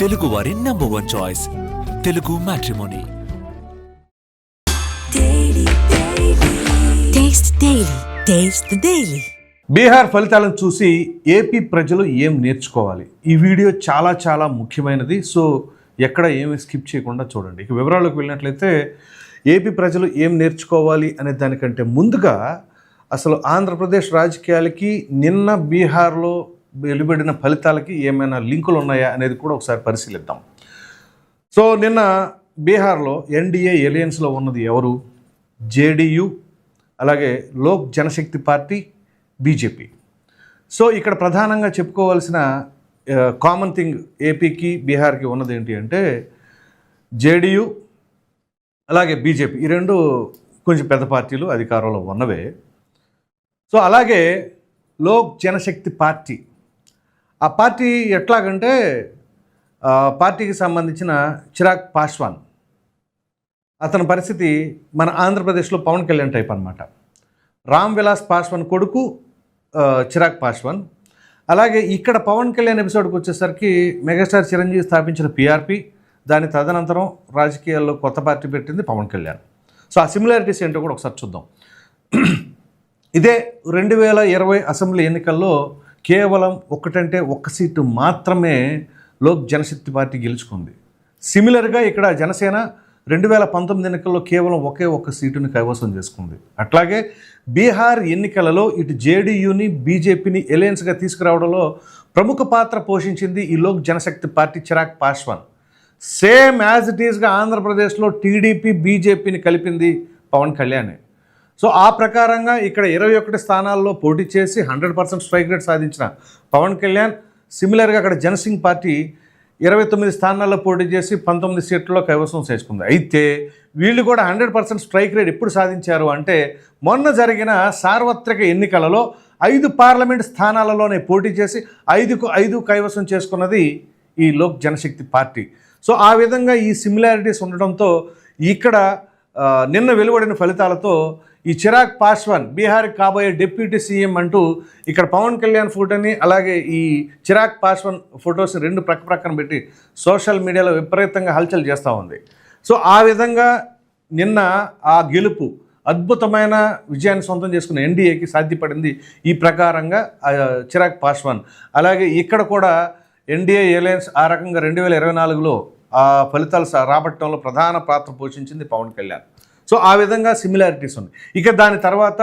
తెలుగు వారి number one choice Telugu matrimony. Bihar ఫలితాలను చూసి ఏపీ ప్రజలు ఏం నేర్చుకోవాలి? ఈ వీడియో చాలా చాలా ముఖ్యమైనది. సో ఎక్కడ ఏమి స్కిప్ చేయకుండా చూడండి. ఇక వివరాలకు వెళ్ళినట్లయితే ఏపీ ప్రజలు ఏం నేర్చుకోవాలి అనే దానికంటే ముందుగా అసలు ఆంధ్రప్రదేశ్ రాజకీయాలకి నిన్న బీహార్లో వెలువడిన ఫలితాలకి ఏమైనా లింకులు ఉన్నాయా అనేది కూడా ఒకసారి పరిశీలిద్దాం. సో నిన్న బీహార్లో ఎన్డీఏ ఎలియన్స్లో ఉన్నది ఎవరు? జేడీయూ అలాగే Lok Janshakti party BJP. So ఇక్కడ ప్రధానంగా చెప్పుకోవాల్సిన కామన్ థింగ్ ఏపీకి బీహార్కి ఉన్నది ఏంటి అంటే జేడీయూ అలాగే బీజేపీ. ఈ రెండు కొంచెం పెద్ద పార్టీలు అధికారంలో ఉన్నవే. సో అలాగే లోక్ జనశక్తి పార్టీ ఆ పార్టీ ఎట్లాగంటే పార్టీకి సంబంధించిన చిరాగ్ పాస్వాన్ అతని పరిస్థితి మన ఆంధ్రప్రదేశ్లో పవన్ కళ్యాణ్ టైప్ అనమాట రామ్ విలాస్ పాస్వాన్ కొడుకు చిరాగ్ పాస్వాన్ అలాగే ఇక్కడ పవన్ కళ్యాణ్ ఎపిసోడ్కి వచ్చేసరికి మెగాస్టార్ చిరంజీవి స్థాపించిన పిఆర్పి. దాని తదనంతరం రాజకీయాల్లో కొత్త పార్టీ పెట్టింది పవన్ కళ్యాణ్. సో ఆ సిమిలారిటీస్ ఏంటో కూడా ఒకసారి చూద్దాం. ఇదే రెండు వేల ఇరవై అసెంబ్లీ ఎన్నికల్లో కేవలం ఒకటంటే ఒక్క సీటు మాత్రమే లోక్ జనశక్తి పార్టీ గెలుచుకుంది. సిమిలర్గా ఇక్కడ జనసేన రెండు వేల పంతొమ్మిది ఎన్నికల్లో కేవలం ఒకే ఒక్క సీటుని కైవసం చేసుకుంది. అట్లాగే బీహార్ ఎన్నికలలో ఇటు జేడీయూని బీజేపీని ఎలయన్స్గా తీసుకురావడంలో ప్రముఖ పాత్ర పోషించింది ఈ Lok Janshakti party Chirag Paswan same as it ఈస్గా ఆంధ్రప్రదేశ్లో టీడీపీ బీజేపీని కలిపింది పవన్ కళ్యాణే. సో ఆ ప్రకారంగా ఇక్కడ ఇరవై ఒకటి స్థానాల్లో పోటీ చేసి హండ్రెడ్ పర్సెంట్ స్ట్రైక్ రేట్ సాధించిన పవన్ కళ్యాణ్. సిమిలర్గా అక్కడ జనసింగ్ పార్టీ ఇరవై తొమ్మిది స్థానాల్లో పోటీ చేసి పంతొమ్మిది సీట్లలో కైవసం చేసుకుంది. అయితే వీళ్ళు కూడా హండ్రెడ్ పర్సెంట్ స్ట్రైక్ రేట్ ఎప్పుడు సాధించారు అంటే మొన్న జరిగిన సార్వత్రిక ఎన్నికలలో ఐదు పార్లమెంట్ స్థానాలలోనే పోటీ చేసి ఐదుకు ఐదు కైవసం చేసుకున్నది ఈ లోక్ జనశక్తి పార్టీ. సో ఆ విధంగా ఈ సిమిలారిటీస్ ఉండడంతో ఇక్కడ నిన్న వెలువడిన ఫలితాలతో ఈ చిరాగ్ పాస్వాన్ బీహార్కి కాబోయే డిప్యూటీ సీఎం అంటూ ఇక్కడ పవన్ కళ్యాణ్ ఫోటోని అలాగే ఈ చిరాగ్ పాస్వాన్ ఫొటోస్ రెండు ప్రక్క ప్రక్కన పెట్టి సోషల్ మీడియాలో విపరీతంగా హల్చల్ చేస్తూ ఉంది. సో ఆ విధంగా నిన్న ఆ గెలుపు అద్భుతమైన విజయాన్ని సొంతం చేసుకున్న ఎన్డీఏకి సాధ్యపడింది ఈ ప్రకారంగా చిరాగ్ పాస్వాన్ అలాగే ఇక్కడ కూడా ఎన్డీఏ ఎలయన్స్ ఆ రకంగా రెండు వేల ఇరవై నాలుగులో ఆ ఫలితాలు రాబట్టంలో రాబట్టడంలో ప్రధాన పాత్ర పోషించింది పవన్ కళ్యాణ్. సో ఆ విధంగా సిమిలారిటీస్ ఉన్నాయి. ఇక దాని తర్వాత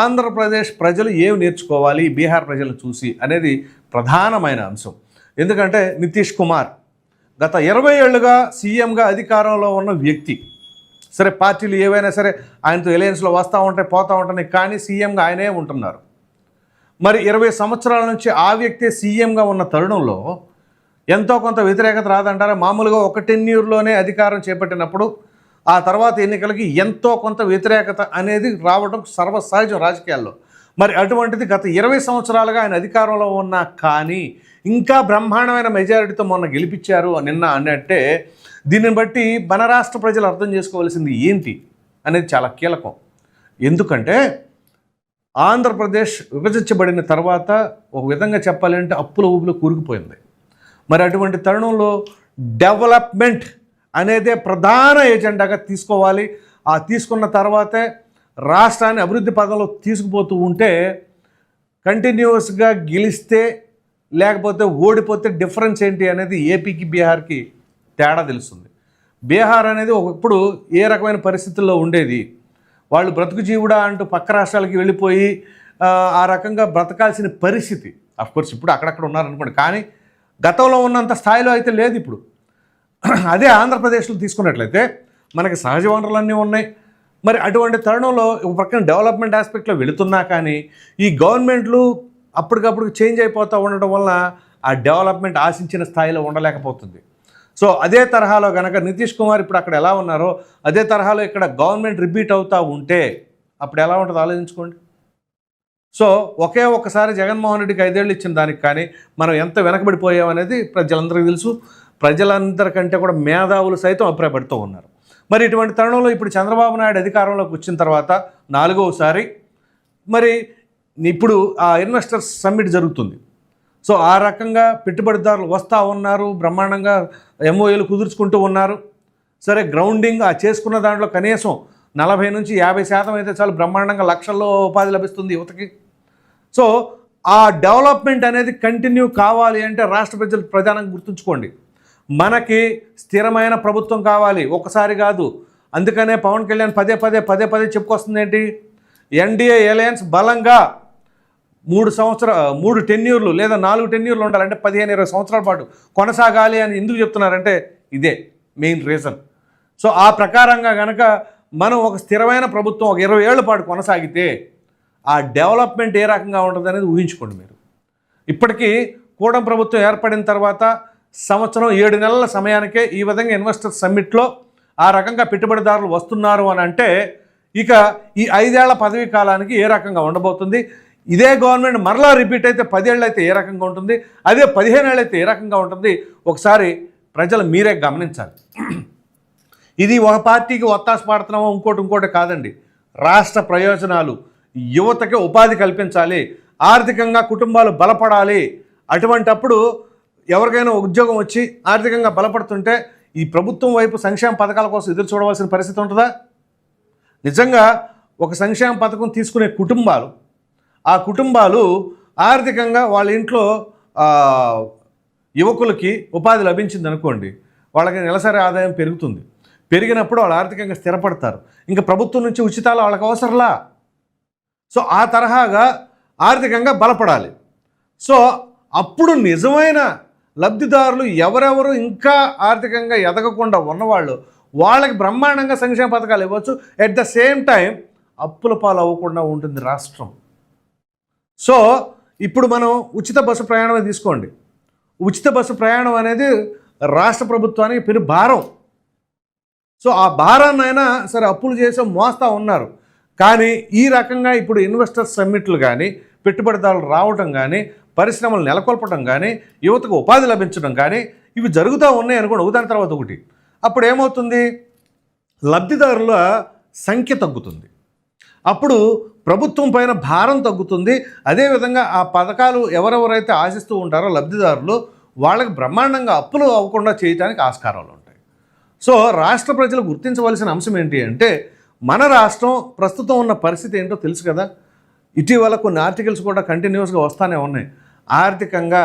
ఆంధ్రప్రదేశ్ ప్రజలు ఏం నేర్చుకోవాలి బీహార్ ప్రజలు చూసి అనేది ప్రధానమైన అంశం. ఎందుకంటే నితీష్ కుమార్ గత ఇరవై ఏళ్ళుగా సీఎంగా అధికారంలో ఉన్న వ్యక్తి. సరే పార్టీలు ఏవైనా సరే ఆయనతో ఎలయన్స్లో వస్తూ ఉంటాయి పోతూ ఉంటున్నాయి కానీ సీఎంగా ఆయనే ఉంటున్నారు. మరి ఇరవై సంవత్సరాల నుంచి ఆ వ్యక్తే సీఎంగా ఉన్న తరుణంలో ఎంతో కొంత వ్యతిరేకత రాదంటారా? మామూలుగా ఒక టెన్యూర్లోనే అధికారం చేపట్టినప్పుడు ఆ తర్వాత ఎన్నికలకి ఎంతో కొంత వ్యతిరేకత అనేది రావడం సర్వసహజం రాజకీయాల్లో. మరి అటువంటిది గత ఇరవై సంవత్సరాలుగా ఆయన అధికారంలో ఉన్నా కానీ ఇంకా బ్రహ్మాండమైన మెజారిటీతో మొన్న గెలిపించారు నిన్న అన్నట్టే దీన్ని బట్టి మన రాష్ట్ర ప్రజలు అర్థం చేసుకోవాల్సింది ఏంటి అనేది చాలా కీలకం. ఎందుకంటే ఆంధ్రప్రదేశ్ విభజించబడిన తర్వాత ఒక విధంగా చెప్పాలంటే అప్పుల ఊపులో కూరుకుపోయింది. మరి అటువంటి తరుణంలో డెవలప్మెంట్ అనేదే ప్రధాన ఎజెండాగా తీసుకోవాలి. ఆ తీసుకున్న తర్వాతే రాష్ట్రాన్ని అభివృద్ధి పదంలో తీసుకుపోతూ ఉంటే కంటిన్యూస్గా గెలిస్తే లేకపోతే ఓడిపోతే డిఫరెన్స్ ఏంటి అనేది ఏపీకి బీహార్కి తేడా తెలుస్తుంది. బీహార్ అనేది ఒకప్పుడు ఏ రకమైన పరిస్థితుల్లో ఉండేది? వాళ్ళు బ్రతుకు జీవుడా అంటూ పక్క రాష్ట్రాలకి వెళ్ళిపోయి ఆ, రకంగా బ్రతకాల్సిన పరిస్థితి. కోర్స్ ఇప్పుడు అక్కడక్కడ ఉన్నారనుకోండి. కానీ గతంలో ఉన్నంత స్థాయిలో అయితే లేదు ఇప్పుడు. అదే ఆంధ్రప్రదేశ్లో తీసుకున్నట్లయితే మనకి సహజ వనరులన్నీ ఉన్నాయి. మరి అటువంటి తరుణంలో ఒక డెవలప్మెంట్ ఆస్పెక్ట్లో వెళుతున్నా కానీ ఈ గవర్నమెంట్లు అప్పటికప్పుడు చేంజ్ అయిపోతూ ఉండడం వలన ఆ డెవలప్మెంట్ ఆశించిన స్థాయిలో ఉండలేకపోతుంది. సో అదే తరహాలో కనుక నితీష్ కుమార్ ఇప్పుడు అక్కడ ఎలా ఉన్నారో అదే తరహాలో ఇక్కడ గవర్నమెంట్ రిపీట్ అవుతూ ఉంటే అప్పుడు ఎలా ఉంటుందో ఆలోచించుకోండి. సో ఒకే ఒక్కసారి జగన్మోహన్ రెడ్డికి ఐదేళ్ళు ఇచ్చిన దానికి కానీ మనం ఎంత వెనకబడిపోయామనేది ప్రజలందరికీ తెలుసు. ప్రజలందరికంటే కూడా మేధావులు సైతం అభిప్రాయపడుతూ ఉన్నారు. మరి ఇటువంటి తరుణంలో ఇప్పుడు చంద్రబాబు నాయుడు అధికారంలోకి వచ్చిన తర్వాత నాలుగవసారి మరి ఇప్పుడు ఆ ఇన్వెస్టర్స్ సమ్మిట్ జరుగుతుంది. సో ఆ రకంగా పెట్టుబడిదారులు వస్తూ ఉన్నారు బ్రహ్మాండంగా ఎంఓఏలు కుదుర్చుకుంటూ ఉన్నారు. సరే గ్రౌండింగ్ ఆ చేసుకున్న దాంట్లో కనీసం నలభై నుంచి యాభై శాతం అయితే చాలు బ్రహ్మాండంగా లక్షల్లో ఉపాధి లభిస్తుంది యువతకి. సో ఆ డెవలప్మెంట్ అనేది కంటిన్యూ కావాలి అంటే రాష్ట్ర ప్రజలు ప్రధానంగా గుర్తుంచుకోండి. మనకి స్థిరమైన ప్రభుత్వం కావాలి. ఒకసారి కాదు. అందుకనే పవన్ కళ్యాణ్ పదే పదే పదే పదే చెప్పుకొస్తుంది ఏంటి ఎన్డీఏ ఎలయన్స్ బలంగా మూడు సంవత్సర మూడు టెన్యూర్లు లేదా నాలుగు టెన్యూర్లు ఉండాలంటే పదిహేను ఇరవై సంవత్సరాల పాటు కొనసాగాలి అని ఎందుకు చెప్తున్నారంటే ఇదే మెయిన్ రీజన్. సో ఆ ప్రకారంగా కనుక మనం ఒక స్థిరమైన ప్రభుత్వం ఒక ఇరవై ఏళ్ళ పాటు కొనసాగితే ఆ డెవలప్మెంట్ ఏ రకంగా ఉంటుంది అనేది ఊహించుకోండి మీరు. ఇప్పటికీ కూడం ప్రభుత్వం ఏర్పడిన తర్వాత సంవత్సరం ఏడు నెలల సమయానికే ఈ విధంగా ఇన్వెస్టర్ సమ్మిట్లో ఆ రకంగా పెట్టుబడిదారులు వస్తున్నారు అని అంటే ఇక ఈ ఐదేళ్ళ పదవీ కాలానికి ఏ రకంగా ఉండబోతుంది? ఇదే గవర్నమెంట్ మరలా రిపీట్ అయితే పదేళ్ళు అయితే ఏ రకంగా ఉంటుంది? అదే పదిహేను ఏళ్ళు అయితే ఏ రకంగా ఉంటుంది? ఒకసారి ప్రజలు మీరే గమనించాలి. ఇది ఒక పార్టీకి ఒత్తాస పాడుతున్నామో ఇంకోటి ఇంకోటి కాదండి. రాష్ట్ర ప్రయోజనాలు యువతకి ఉపాధి కల్పించాలి ఆర్థికంగా కుటుంబాలు బలపడాలి. అటువంటప్పుడు ఎవరికైనా ఉద్యోగం వచ్చి ఆర్థికంగా బలపడుతుంటే ఈ ప్రభుత్వం వైపు సంక్షేమ పథకాల కోసం ఎదురు చూడవలసిన పరిస్థితి ఉంటుందా? నిజంగా ఒక సంక్షేమ పథకం తీసుకునే కుటుంబాలు ఆ కుటుంబాలు ఆర్థికంగా వాళ్ళ ఇంట్లో యువకులకి ఉపాధి లభించింది అనుకోండి వాళ్ళకి నెలసరి ఆదాయం పెరుగుతుంది. పెరిగినప్పుడు వాళ్ళు ఆర్థికంగా స్థిరపడతారు. ఇంకా ప్రభుత్వం నుంచి ఉచితాలు వాళ్ళకి అవసరంలా? సో ఆ తరహాగా ఆర్థికంగా బలపడాలి. సో అప్పుడు నిజమైన లబ్ధిదారులు ఎవరెవరు ఇంకా ఆర్థికంగా ఎదగకుండా ఉన్నవాళ్ళు వాళ్ళకి బ్రహ్మాండంగా సంక్షేమ పథకాలు ఇవ్వచ్చు. ఎట్ ద సేమ్ టైం అప్పుల పాలు అవ్వకుండా ఉంటుంది రాష్ట్రం. సో ఇప్పుడు మనం ఉచిత బస్సు ప్రయాణమే తీసుకోండి. ఉచిత బస్సు ప్రయాణం అనేది రాష్ట్ర ప్రభుత్వానికి పెను భారం. సో ఆ భారాన్నైనా సరే అప్పులు చేసే మోస్తా ఉన్నారు. కానీ ఈ రకంగా ఇప్పుడు ఇన్వెస్టర్స్ సమ్మిట్లు కానీ పెట్టుబడిదారులు రావటం కానీ పరిశ్రమలు నెలకొల్పడం కానీ యువతకు ఉపాధి లభించడం కానీ ఇవి జరుగుతూ ఉన్నాయి అనుకోండి ఒకదాని తర్వాత ఒకటి. అప్పుడు ఏమవుతుంది లబ్ధిదారుల సంఖ్య తగ్గుతుంది. అప్పుడు ప్రభుత్వం పైన భారం తగ్గుతుంది. అదేవిధంగా ఆ పథకాలు ఎవరెవరైతే ఆశిస్తూ ఉంటారో లబ్ధిదారులు వాళ్ళకి బ్రహ్మాండంగా అప్పులు అవ్వకుండా చేయడానికి ఆస్కారాలు ఉంటాయి. సో రాష్ట్ర ప్రజలు గుర్తించవలసిన అంశం ఏంటి అంటే మన రాష్ట్రం ప్రస్తుతం ఉన్న పరిస్థితి ఏంటో తెలుసు కదా? ఇటీవల కొన్ని ఆర్టికల్స్ కూడా కంటిన్యూస్గా వస్తూనే ఉన్నాయి. ఆర్థికంగా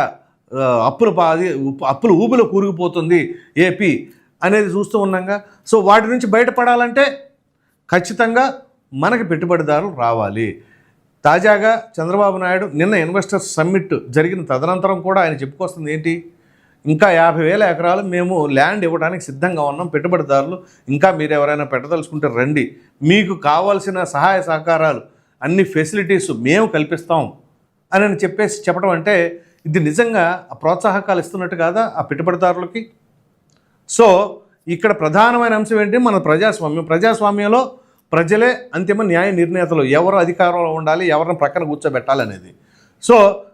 అప్పుల అప్పులు పాది అప్పులు ఊబిలో కూరుకుపోతుంది ఏపీ అనేది చూస్తూ ఉన్నాగా సో వాటి నుంచి బయటపడాలంటే ఖచ్చితంగా మనకి పెట్టుబడిదారులు రావాలి. తాజాగా చంద్రబాబు నాయుడు నిన్న ఇన్వెస్టర్స్ సమ్మిట్ జరిగిన తదనంతరం కూడా ఆయన చెప్పుకొస్తుంది ఏంటి? ఇంకా యాభై వేల ఎకరాలు మేము ల్యాండ్ ఇవ్వడానికి సిద్ధంగా ఉన్నాం. పెట్టుబడిదారులు ఇంకా మీరు ఎవరైనా పెట్టదలుచుకుంటే రండి. మీకు కావాల్సిన సహాయ సహకారాలు అన్ని ఫెసిలిటీస్ మేము కల్పిస్తాం. అని అని చెప్పేసి చెప్పడం అంటే ఇది నిజంగా ఆ ప్రోత్సాహకాలు ఇస్తున్నట్టు కాదా ఆ పెట్టుబడిదారులకి? సో ఇక్కడ ప్రధానమైన అంశం ఏంటి? మన ప్రజాస్వామ్యం. ప్రజాస్వామ్యంలో ప్రజలే అంతిమ న్యాయ నిర్ణేతలు. ఎవరు అధికారంలో ఉండాలి ఎవరిని ప్రక్కన కూర్చోబెట్టాలి అనేది. సో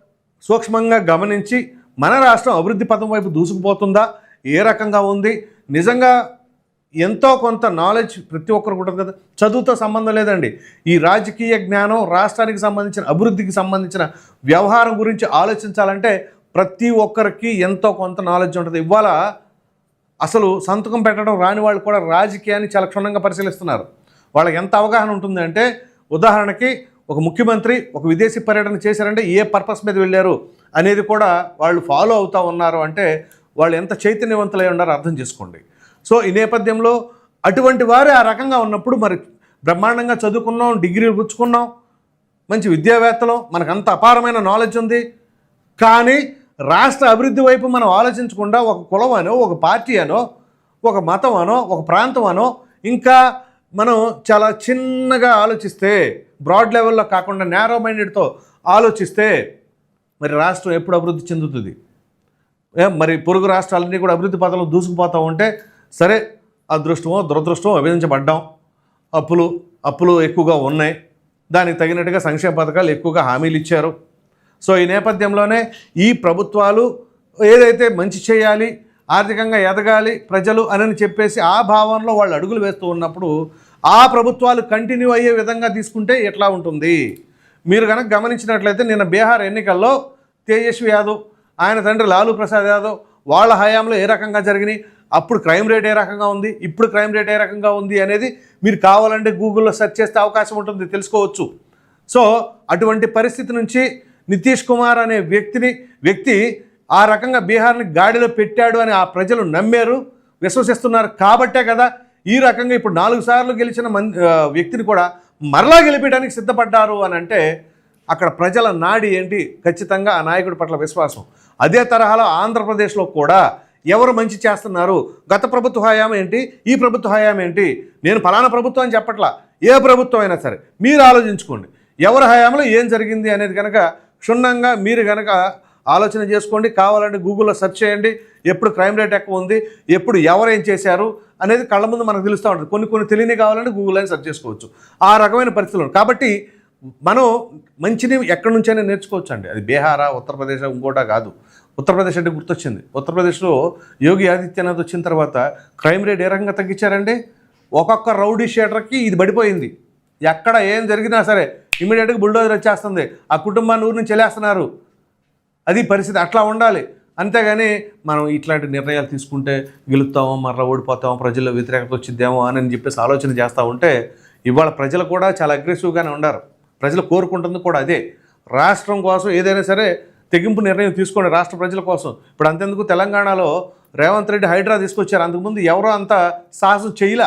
సూక్ష్మంగా గమనించి మన రాష్ట్రం అభివృద్ధి పథం వైపు దూసుకుపోతుందా? ఏ రకంగా ఉంది? నిజంగా ఎంతో కొంత నాలెడ్జ్ ప్రతి ఒక్కరికి ఉంటుంది కదా. చదువుతో సంబంధం లేదండి. ఈ రాజకీయ జ్ఞానం రాష్ట్రానికి సంబంధించిన అభివృద్ధికి సంబంధించిన వ్యవహారం గురించి ఆలోచించాలంటే ప్రతి ఒక్కరికి ఎంతో కొంత నాలెడ్జ్ ఉంటుంది. ఇవాళ అసలు సంతకం పెట్టడం రాని వాళ్ళు కూడా రాజకీయాన్ని చాలా క్షుణ్ణంగా పరిశీలిస్తున్నారు. వాళ్ళకి ఎంత అవగాహన ఉంటుంది అంటే ఉదాహరణకి ఒక ముఖ్యమంత్రి ఒక విదేశీ పర్యటన చేశారంటే ఏ పర్పస్ మీద వెళ్ళారు అనేది కూడా వాళ్ళు ఫాలో అవుతూ ఉన్నారు అంటే వాళ్ళు ఎంత చైతన్యవంతులై ఉన్నారో అర్థం చేసుకోండి. సో ఈ నేపథ్యంలో అటువంటి వారు ఆ రకంగా ఉన్నప్పుడు మరి బ్రహ్మాండంగా చదువుకున్నాం డిగ్రీలు పుచ్చుకున్నాం మంచి విద్యావేత్తలు మనకు అంత అపారమైన నాలెడ్జ్ ఉంది. కానీ రాష్ట్ర అభివృద్ధి వైపు మనం ఆలోచించకుండా ఒక కులం అనో ఒక పార్టీ అనో ఒక మతం అనో ఒక ప్రాంతం అనో ఇంకా మనం చాలా చిన్నగా ఆలోచిస్తే బ్రాడ్ లెవెల్లో కాకుండా నేరో మైండెడ్తో ఆలోచిస్తే మరి రాష్ట్రం ఎప్పుడు అభివృద్ధి చెందుతుంది? మరి పొరుగు రాష్ట్రాలన్నీ కూడా అభివృద్ధి పథంలో దూసుకుపోతూ ఉంటే సరే అదృష్టమో దురదృష్టమో విభజించబడ్డాం. అప్పులు అప్పులు ఎక్కువగా ఉన్నాయి. దానికి తగినట్టుగా సంక్షేమ పథకాలు ఎక్కువగా హామీలు ఇచ్చారు. సో ఈ నేపథ్యంలోనే ఈ ప్రభుత్వాలు ఏదైతే మంచి చేయాలి ఆర్థికంగా ఎదగాలి ప్రజలు అని చెప్పేసి ఆ భావనలో వాళ్ళు అడుగులు వేస్తూ ఉన్నప్పుడు ఆ ప్రభుత్వాలు కంటిన్యూ అయ్యే విధంగా తీసుకుంటే ఎట్లా ఉంటుంది? మీరు కనుక గమనించినట్లయితే నిన్న బీహార్ ఎన్నికల్లో తేజస్వి యాదవ్ ఆయన తండ్రి లాలూ ప్రసాద్ యాదవ్ వాళ్ళ హయాంలో ఏ రకంగా జరిగినాయి? అప్పుడు క్రైమ్ రేట్ ఏ రకంగా ఉంది? ఇప్పుడు క్రైమ్ రేట్ ఏ రకంగా ఉంది అనేది మీరు కావాలంటే గూగుల్లో సెర్చ్ చేస్తే అవకాశం ఉంటుంది తెలుసుకోవచ్చు. సో అటువంటి పరిస్థితి నుంచి నితీష్ కుమార్ అనే వ్యక్తిని వ్యక్తి ఆ రకంగా బీహార్ని గాడిలో పెట్టాడు అని ఆ ప్రజలు నమ్మారు విశ్వసిస్తున్నారు కాబట్టే కదా ఈ రకంగా ఇప్పుడు నాలుగు సార్లు గెలిచిన మన్ వ్యక్తిని కూడా మరలా గెలిపించడానికి సిద్ధపడ్డారు అని అంటే అక్కడ ప్రజల నాడి ఏంటి? ఖచ్చితంగా ఆ నాయకుడి పట్ల విశ్వాసం. అదే తరహాలో ఆంధ్రప్రదేశ్లో కూడా ఎవరు మంచి చేస్తున్నారు? గత ప్రభుత్వ హయాం ఏంటి? ఈ ప్రభుత్వ హయాం ఏంటి? నేను ఫలానా ప్రభుత్వం అని చెప్పట్లా. ఏ ప్రభుత్వం అయినా సరే మీరు ఆలోచించుకోండి. ఎవరి హయాంలో ఏం జరిగింది అనేది కనుక క్షుణ్ణంగా మీరు కనుక ఆలోచన చేసుకోండి. కావాలంటే గూగుల్లో సెర్చ్ చేయండి. ఎప్పుడు క్రైమ్ రేట్ ఎక్కువ ఉంది? ఎప్పుడు ఎవరేం చేశారు? అనేది కళ్ళ ముందు మనకు తెలుస్తూ ఉంటుంది. కొన్ని కొన్ని తెలియని కావాలంటే గూగుల్ అని సెర్చ్ చేసుకోవచ్చు. ఆ రకమైన పరిస్థితులు కాబట్టి మనం మంచిని ఎక్కడి నుంచైనా నేర్చుకోవచ్చు అండి అది బీహారా ఉత్తరప్రదేశ్ ఇంకోటా కాదు. ఉత్తరప్రదేశ్ అంటే గుర్తొచ్చింది. ఉత్తరప్రదేశ్లో యోగి ఆదిత్యనాథ్ వచ్చిన తర్వాత క్రైమ్ రేట్ ఏ రకంగా తగ్గించారండి? ఒక్కొక్క రౌడీ షేటర్కి ఇది పడిపోయింది. ఎక్కడ ఏం జరిగినా సరే ఇమీడియట్గా బుల్డోజర్ వచ్చేస్తుంది. ఆ కుటుంబాన్ని ఊరి నుంచి వెళ్ళేస్తున్నారు అది పరిస్థితి అట్లా ఉండాలి. అంతేగాని మనం ఇట్లాంటి నిర్ణయాలు తీసుకుంటే గెలుస్తామో మర్ర ఓడిపోతామో ప్రజల్లో వ్యతిరేకత వచ్చిద్దామో అని చెప్పేసి ఆలోచన చేస్తూ ఉంటే ఇవాళ ప్రజలు కూడా చాలా అగ్రెసివ్గానే ఉన్నారు. ప్రజలు కోరుకుంటుంది కూడా అదే. రాష్ట్రం కోసం ఏదైనా సరే తెగింపు నిర్ణయం తీసుకోండి రాష్ట్ర ప్రజల కోసం. ఇప్పుడు అంతెందుకు తెలంగాణలో రేవంత్ రెడ్డి హైడ్రా తీసుకొచ్చారు. అంతకుముందు ఎవరో అంత సాహసం చేయలే.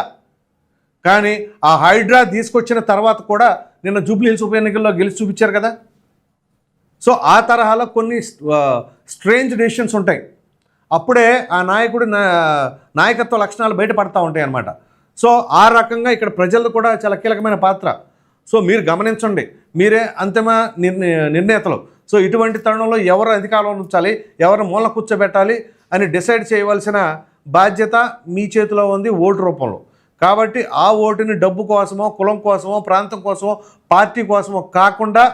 కానీ ఆ హైడ్రా తీసుకొచ్చిన తర్వాత కూడా నిన్న జూబ్లీ హిల్స్ ఉప ఎన్నికల్లో గెలిచి చూపించారు కదా. సో ఆ తరహాలో కొన్ని స్ట్రేంజ్ డెసిషన్స్ ఉంటాయి. అప్పుడే ఆ నాయకుడి నా- నాయకత్వ లక్షణాలు బయటపడతా ఉంటాయి అన్నమాట. సో ఆ రకంగా ఇక్కడ ప్రజలు కూడా చాలా కీలకమైన పాత్ర. సో మీరు గమనించండి. మీరే అంతిమ నిర్ణయ నిర్ణేతలు. సో ఇటువంటి తరుణంలో ఎవరు అధికారంలో ఉంచాలి ఎవరు మూల కూర్చోబెట్టాలి అని డిసైడ్ చేయవలసిన బాధ్యత మీ చేతిలో ఉంది ఓటు రూపంలో. కాబట్టి ఆ ఓటుని డబ్బు కోసమో కులం కోసమో ప్రాంతం కోసమో పార్టీ కోసమో కాకుండా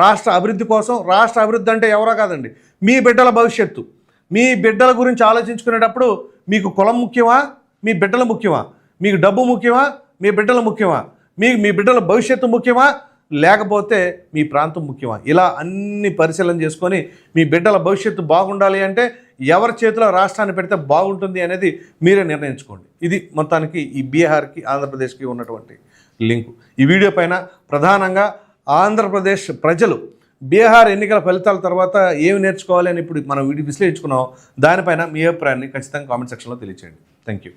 రాష్ట్ర అభివృద్ధి కోసం రాష్ట్ర అభివృద్ధి అంటే ఎవరో కాదండి మీ బిడ్డల భవిష్యత్తు. మీ బిడ్డల గురించి ఆలోచించుకునేటప్పుడు మీకు కులం ముఖ్యమా మీ బిడ్డల ముఖ్యమా మీకు డబ్బు ముఖ్యమా మీ బిడ్డల ముఖ్యమా మీ మీ బిడ్డల భవిష్యత్తు ముఖ్యమా లేకపోతే మీ ప్రాంతం ముఖ్యమా? ఇలా అన్ని పరిశీలన చేసుకొని మీ బిడ్డల భవిష్యత్తు బాగుండాలి అంటే ఎవరి చేతిలో రాష్ట్రాన్ని పెడితే బాగుంటుంది అనేది మీరే నిర్ణయించుకోండి. ఇది మొత్తానికి ఈ బీహార్కి ఆంధ్రప్రదేశ్కి ఉన్నటువంటి లింకు. ఈ వీడియో పైన ప్రధానంగా ఆంధ్రప్రదేశ్ ప్రజలు బీహార్ ఎన్నికల ఫలితాల తర్వాత ఏమి నేర్చుకోవాలి అని ఇప్పుడు మనం విశ్లేషించుకున్నాం. దానిపైన మీ అభిప్రాయాన్ని ఖచ్చితంగా కామెంట్ సెక్షన్లో తెలియచేయండి. Thank you